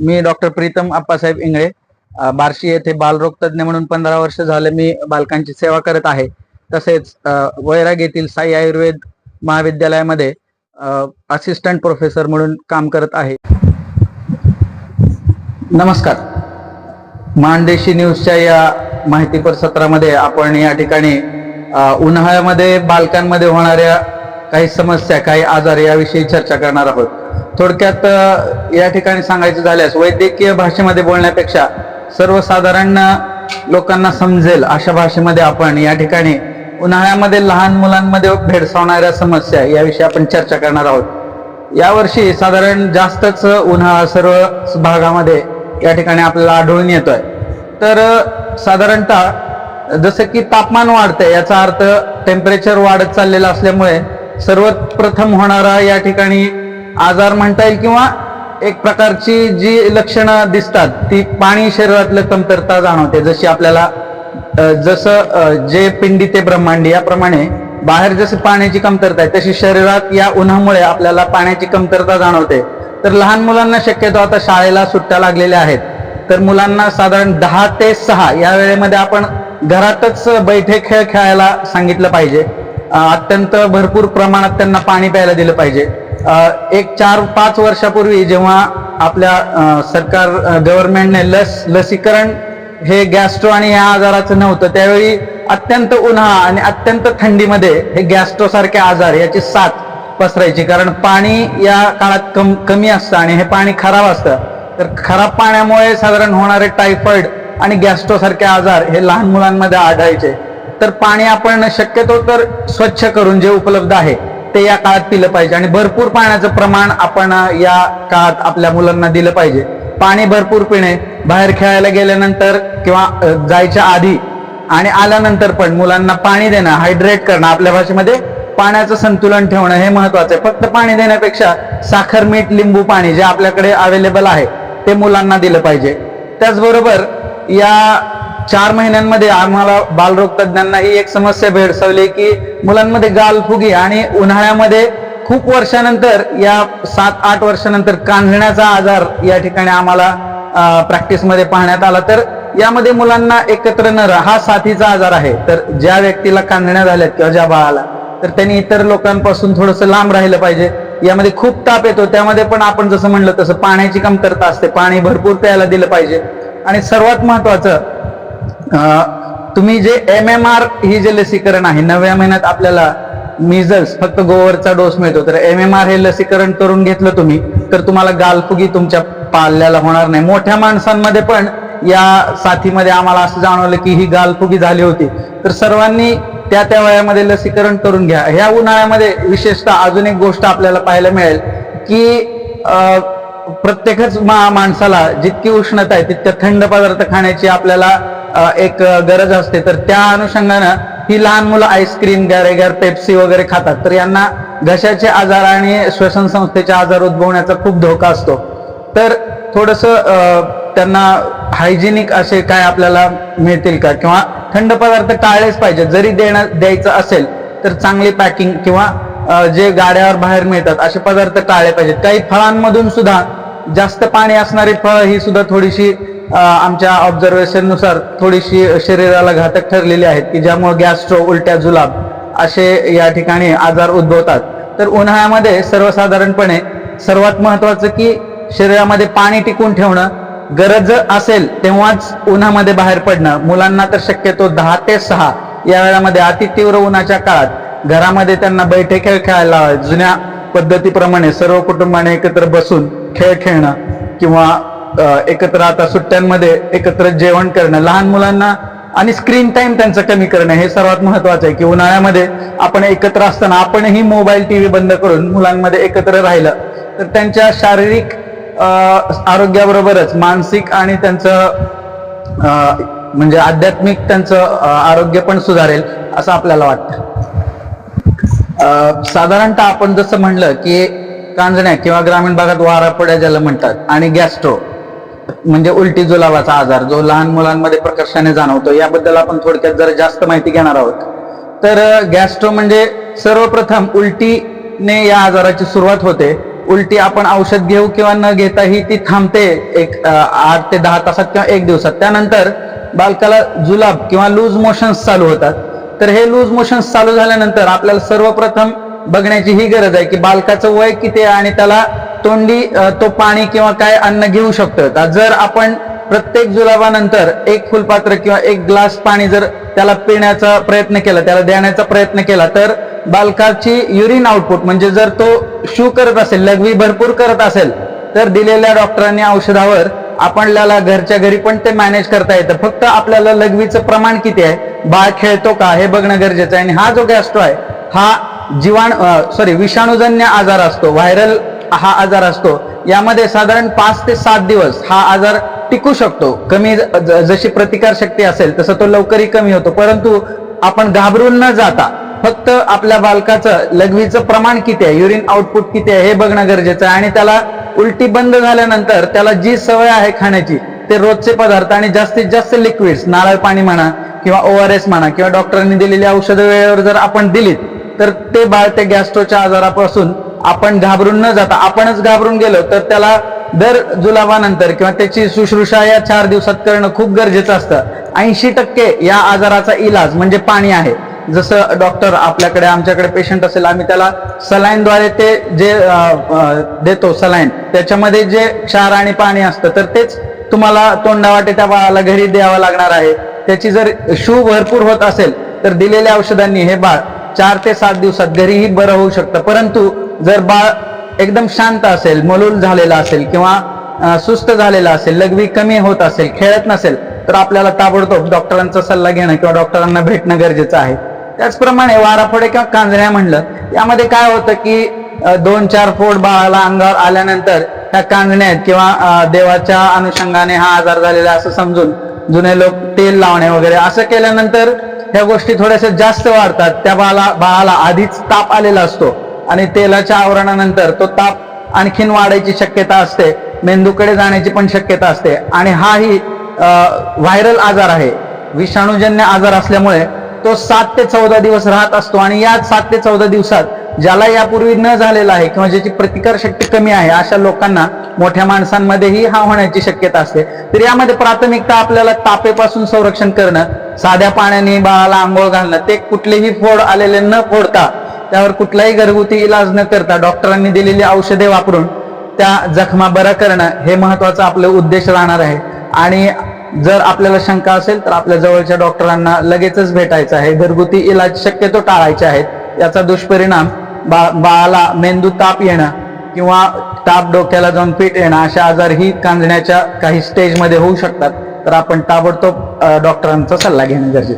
मी doctor Pritam Appasaheb Ingale Barshi येथे बालरोग तज्ज्ञ म्हणून पंधरा वर्ष झाले मी बालकांची सेवा करत आहे. तसेच वैराग येथील साई आयुर्वेद महाविद्यालयामध्ये असिस्टंट प्रोफेसर म्हणून काम करत आहे. नमस्कार. मानदेशी न्यूजच्या या माहितीपर सत्रामध्ये आपण या ठिकाणी उन्हाळ्यामध्ये बालकांमध्ये होणाऱ्या काही समस्या काही आजार याविषयी चर्चा करणार आहोत. थोडक्यात या ठिकाणी सांगायचं झाल्यास वैद्यकीय भाषेमध्ये बोलण्यापेक्षा सर्वसाधारण लोकांना समजेल अशा भाषेमध्ये आपण या ठिकाणी उन्हाळ्यामध्ये लहान मुलांमध्ये भेडसावणाऱ्या समस्या याविषयी आपण चर्चा करणार आहोत. यावर्षी साधारण जास्तच उन्हाळा सर्व भागामध्ये या ठिकाणी आपल्याला आढळून येतोय. तर साधारणतः जसं की तापमान वाढतंय याचा अर्थ टेम्परेचर वाढत चाललेलं असल्यामुळे सर्वात प्रथम होणारा या ठिकाणी आजार म्हणता येईल किंवा एक प्रकारची जी लक्षणं दिसतात ती पाणी शरीरातलं कमतरता जाणवते. जशी आपल्याला जसं जे पिंडी ते ब्रह्मांडी याप्रमाणे बाहेर जशी पाण्याची कमतरता आहे तशी शरीरात या उन्हामुळे आपल्याला पाण्याची कमतरता जाणवते. तर लहान मुलांना शक्यतो आता शाळेला सुट्ट्या लागलेल्या आहेत. तर मुलांना साधारण दहा ते सहा या वेळेमध्ये आपण घरातच बैठे खेळ खेळायला सांगितलं पाहिजे. अत्यंत भरपूर प्रमाणात त्यांना पाणी प्यायला दिलं पाहिजे. एक चार पाच वर्षापूर्वी जेव्हा आपल्या सरकार गव्हर्नमेंटने लस लसीकरण हे गॅस्ट्रो आणि या आजाराचं नव्हतं त्यावेळी अत्यंत उन्हाळा आणि अत्यंत थंडीमध्ये हे गॅस्ट्रो सारखे आजार याची साथ पसरायची. कारण पाणी या काळात कम कमी असतं आणि हे पाणी खराब असतं. तर खराब पाण्यामुळे साधारण होणारे टायफॉइड आणि गॅस्ट्रोसारखे आजार हे लहान मुलांमध्ये आढळायचे. तर पाणी आपण शक्यतो तर स्वच्छ करून जे उपलब्ध आहे ते या काळात पिलं पाहिजे. आणि भरपूर पाण्याचं प्रमाण आपण या काळात आपल्या मुलांना दिलं पाहिजे. पाणी भरपूर पिणे बाहेर खेळायला गेल्यानंतर किंवा जायच्या आधी आणि आल्यानंतर पण मुलांना पाणी देणं हायड्रेट करणं आपल्या भाषेमध्ये पाण्याचं संतुलन ठेवणं हे महत्वाचं आहे. फक्त पाणी देण्यापेक्षा साखर मीठ लिंबू पाणी जे आपल्याकडे अवेलेबल आहे ते मुलांना दिलं पाहिजे. त्याचबरोबर या चार महिन्यांमध्ये आम्हाला बालरोग तज्ज्ञांना ही एक समस्या भेडसावली की मुलांमध्ये गालफुगी आणि उन्हाळ्यामध्ये खूप वर्षानंतर या सात आठ वर्षानंतर कांजण्याचा आजार या ठिकाणी आम्हाला प्रॅक्टिसमध्ये पाहण्यात आला. तर यामध्ये मुलांना एकत्र न राहा हा साथीचा आजार आहे. तर ज्या व्यक्तीला कांजण्या झाल्यात किंवा ज्या बाळाला तर त्यांनी इतर लोकांपासून थोडंसं लांब राहिलं पाहिजे. यामध्ये खूप ताप येतो. त्यामध्ये पण आपण जसं म्हणलं तसं पाण्याची कमतरता असते. पाणी भरपूर प्यायला दिलं पाहिजे. आणि सर्वात महत्वाचं तुम्ही जे एम एम आर ही जे लसीकरण आहे नव्या महिन्यात आपल्याला मिझल्स फक्त गोवरचा डोस मिळतो. तर एम एम आर हे लसीकरण करून घेतलं तुम्ही तर तुम्हाला गालफुगी तुमच्या पाल्याला होणार नाही. मोठ्या माणसांमध्ये पण या साथीमध्ये आम्हाला असं जाणवलं की ही गालफुगी झाली होती. तर सर्वांनी त्या त्या वयामध्ये लसीकरण करून घ्या. ह्या उन्हाळ्यामध्ये विशेषतः अजून एक गोष्ट आपल्याला पाहायला मिळेल की प्रत्येकच मा माणसाला जितकी उष्णता आहे तितक्या थंड पदार्थ खाण्याची आपल्याला एक गरज असते. तर त्या अनुषंगानं ही लहान मुलं आईस्क्रीम गॅरेगर पेप्सी वगैरे खातात. तर यांना घशाचे आजार आणि श्वसन संस्थेचे आजार उद्भवण्याचा खूप धोका असतो. तर थोडस त्यांना हायजेनिक असे काय आपल्याला मिळतील का? किंवा थंड पदार्थ टाळलेच पाहिजे जरी देणं द्यायचं असेल तर चांगली पॅकिंग किंवा जे गाड्यावर बाहेर मिळतात असे पदार्थ टाळले पाहिजेत. काही फळांमधून सुद्धा जास्त पाणी असणारी फळं ही सुद्धा थोडीशी आमच्या ऑब्झर्वेशननुसार थोडीशी शरीराला घातक ठरलेली आहेत की ज्यामुळे गॅस्ट्रो उलट्या जुलाब असे या ठिकाणी आजार उद्भवतात तर उन्हाळ्यामध्ये सर्वसाधारणपणे सर्वात महत्वाचं की शरीरामध्ये पाणी टिकून ठेवणं गरज असेल तेव्हाच उन्हामध्ये बाहेर पडणं मुलांना तर शक्यतो दहा ते सहा या वेळामध्ये अतितीव्र उन्हाच्या काळात घरामध्ये त्यांना बैठे खेळ खेळायला लावायचे. जुन्या पद्धतीप्रमाणे सर्व कुटुंबाने एकत्र बसून खेळ खेळणं किंवा एकत्र आता सुट्ट्यांमध्ये एकत्र जेवण करणं लहान मुलांना आणि स्क्रीन टाइम त्यांचं कमी करणं हे सर्वात महत्वाचं आहे की उन्हाळ्यामध्ये आपण एकत्र असताना आपणही मोबाईल टीव्ही बंद करून मुलांमध्ये एकत्र राहिलं तर त्यांच्या शारीरिक आरोग्याबरोबरच मानसिक आणि त्यांचं म्हणजे आध्यात्मिक त्यांचं आरोग्य पण सुधारेल असं आपल्याला वाटतं. साधारणतः आपण जसं म्हणलं की कांजण्या किंवा ग्रामीण भागात वारा पड्या ज्याला म्हणतात आणि गॅस्ट्रो म्हणजे उलटी जुलाबाचा आजार जो लहान मुलांमध्ये प्रकर्षाने जाणवतो याबद्दल आपण थोडक्यात जरा जास्त माहिती घेणार आहोत. तर गॅस्ट्रो म्हणजे सर्वप्रथम उलटीने या आजाराची सुरुवात होते. उलटी आपण औषध घेऊ किंवा न घेता ही ती थांबते एक आठ ते दहा तासात किंवा एक दिवसात. त्यानंतर बालकाला जुलाब किंवा लूज मोशन्स चालू होतात. तर हे लूज मोशन्स चालू झाल्यानंतर आपल्याला सर्वप्रथम बघण्याची ही गरज आहे की बालकाचं वय किती आहे आणि त्याला तोंडी तो पाणी किंवा काय अन्न घेऊ शकतो का जर आपण प्रत्येक जुलाबानंतर एक फुलपात्र किंवा एक ग्लास पाणी जर त्याला पिण्याचा प्रयत्न केला त्याला देण्याचा प्रयत्न केला तर बालकाची युरिन आउटपुट म्हणजे जर तो शू करत असेल लघवी भरपूर करत असेल तर दिलेल्या डॉक्टरांनी औषधावर आपल्याला घरच्या घरी पण ते मॅनेज करता येतं. फक्त आपल्याला लघवीचं प्रमाण किती आहे? बाळ खेळतो का? हे बघणं गरजेचं आहे. आणि हा जो गॅस्ट्रो आहे हा जीवाणू सॉरी विषाणूजन्य आजार असतो व्हायरल हा आजार असतो. यामध्ये साधारण पाच ते सात दिवस हा आजार टिकू शकतो. कमी जशी प्रतिकार शक्ती असेल तसं तो लवकरही कमी होतो. परंतु आपण घाबरून न जाता फक्त आपल्या बालकाचं लघवीचं प्रमाण किती आहे युरिन आउटपुट किती आहे हे बघणं गरजेचं आहे. आणि त्याला उलटी बंद झाल्यानंतर त्याला जी सवय आहे खाण्याची ते रोजचे पदार्थ आणि जास्तीत जास्त लिक्विड्स नारळ पाणी म्हणा किंवा ओ आर एस म्हणा किंवा डॉक्टरांनी दिलेली औषधं वेळेवर जर आपण दिलीत तर ते बाळ ते गॅस्ट्रोच्या आजारापासून आपण घाबरून न जाता आपणच घाबरून गेलो तर त्याला दर जुलाबानंतर किंवा त्याची शुश्रूषा या चार दिवसात करणं खूप गरजेचं असतं. ऐंशी टक्के या आजाराचा इलाज म्हणजे पाणी आहे. जसं डॉक्टर आपल्याकडे आमच्याकडे पेशंट असेल आम्ही त्याला सलाईनद्वारे ते जे देतो सलाईन त्याच्यामध्ये जे क्षार आणि पाणी असतं तर तेच तुम्हाला तोंडावाटे त्या बाळाला घरी द्यावं लागणार आहे. त्याची जर शू भरपूर होत असेल तर दिलेल्या औषधांनी हे बाळ चार ते सात दिवसात घरीही बरं होऊ शकतं. परंतु जर बाळ एकदम शांत असेल मलूल झालेला असेल किंवा सुस्त झालेला असेल लघवी कमी होत असेल खेळत नसेल तर आपल्याला ताबडतोब डॉक्टरांचा सल्ला घेणं किंवा डॉक्टरांना भेटणं गरजेचं आहे. त्याचप्रमाणे वाराफोडे किंवा कांजण्या म्हणलं यामध्ये काय होतं की दोन चार फोड बाळाला अंगावर आल्यानंतर त्या कांजण्यात किंवा देवाच्या अनुषंगाने हा आजार झालेला असं समजून जुने लोक तेल लावणे वगैरे असं केल्यानंतर ह्या गोष्टी थोड्याशा जास्त वाढतात. त्या बाळाला बाळाला आधीच ताप आलेला असतो. आणि तेलाच्या आवरणानंतर तो ताप आणखीन वाढायची शक्यता असते मेंदूकडे जाण्याची पण शक्यता असते. आणि हाही व्हायरल आजार आहे. विषाणूजन्य आजार असल्यामुळे तो सात ते चौदा दिवस राहत असतो आणि या सात ते चौदा दिवसात ज्याला यापूर्वी न झालेला आहे किंवा ज्याची प्रतिकार शक्ती कमी आहे अशा लोकांना मोठ्या माणसांमध्येही हा होण्याची शक्यता असते. तर यामध्ये प्राथमिकता आपल्याला तापेपासून संरक्षण करणं साध्या पाण्याने बाळाला आंघोळ घालणं ते कुठलेही फोड आलेले न फोडता त्यावर कुठलाही घरगुती इलाज न करता डॉक्टरांनी दिलेली औषधे वापरून त्या जखमा बरा करणं हे महत्त्वाचं आपलं उद्देश राहणार आहे. आणि जर आपल्याला शंका असेल तर आपल्या जवळच्या डॉक्टरांना लगेचच भेटायचं आहे. घरगुती इलाज शक्यतो टाळायचे आहेत. याचा दुष्परिणाम बा बाळाला मेंदू ताप येणं किंवा ताप डोक्याला जाऊन पीठ येणं अशा आजारही कांजण्याच्या काही स्टेजमध्ये होऊ शकतात. तर आपण ताबडतोब डॉक्टरांचा सल्ला घेणं गरजेचं